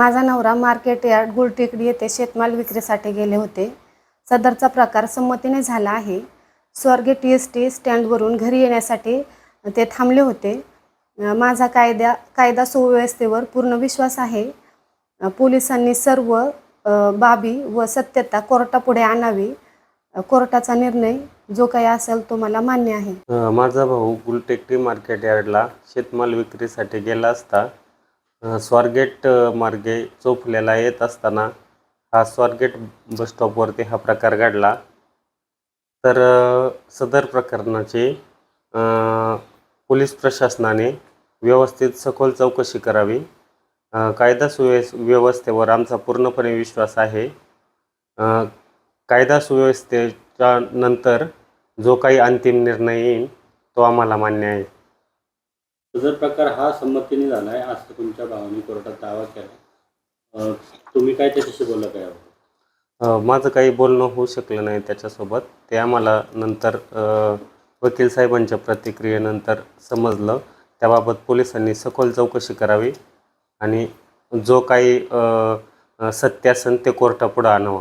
माझा नवरा market yard Gultekdi येथे शेतमाल विक्रीसाठी गेले होते. सदरचा प्रकार संमतीने झाला आहे. स्वर्गे टी एस टी स्टँडवरून घरी येण्यासाठी ते थांबले होते. माझा कायद्या कायदा सुव्यवस्थेवर पूर्ण विश्वास आहे. पोलिसांनी सर्व बाबी व सत्यता कोर्टापुढे आणावी. कोर्टाचा निर्णय जो काही असेल तो मला मान्य आहे. माझा भाऊ गुलटेकडी मार्केट यार्डला शेतमाल विक्रीसाठी गेला असता स्वारगेट मार्गे चोपल्याला येत असताना हा स्वारगेट बसस्टॉपवरती हा प्रकार घडला. तर सदर प्रकरणाची पोलीस प्रशासनाने व्यवस्थित सखोल चौकशी करावी. कायदा सुव्यव व्यवस्थेवर आमचा पूर्णपणे विश्वास आहे. कायदा सुव्यवस्थेच्या नंतर जो काही अंतिम निर्णय येईल तो आम्हाला मान्य आहे. जर प्रकार हा संमतीने झाला आहे असं तुमच्या भावाने कोर्टात दावा केला. अं, तुम्ही काय त्याच्याशी बोलला काय? अ, माझं काही बोलणं होऊ शकलं नाही त्याच्यासोबत. ते आम्हाला नंतर अ, वकील साहेबांच्या प्रतिक्रियेनंतर समजलं. त्याबाबत पोलिसांनी सखोल चौकशी करावी आणि जो काही अ, अ, सत्य असेल ते कोर्टापुढं आणावं.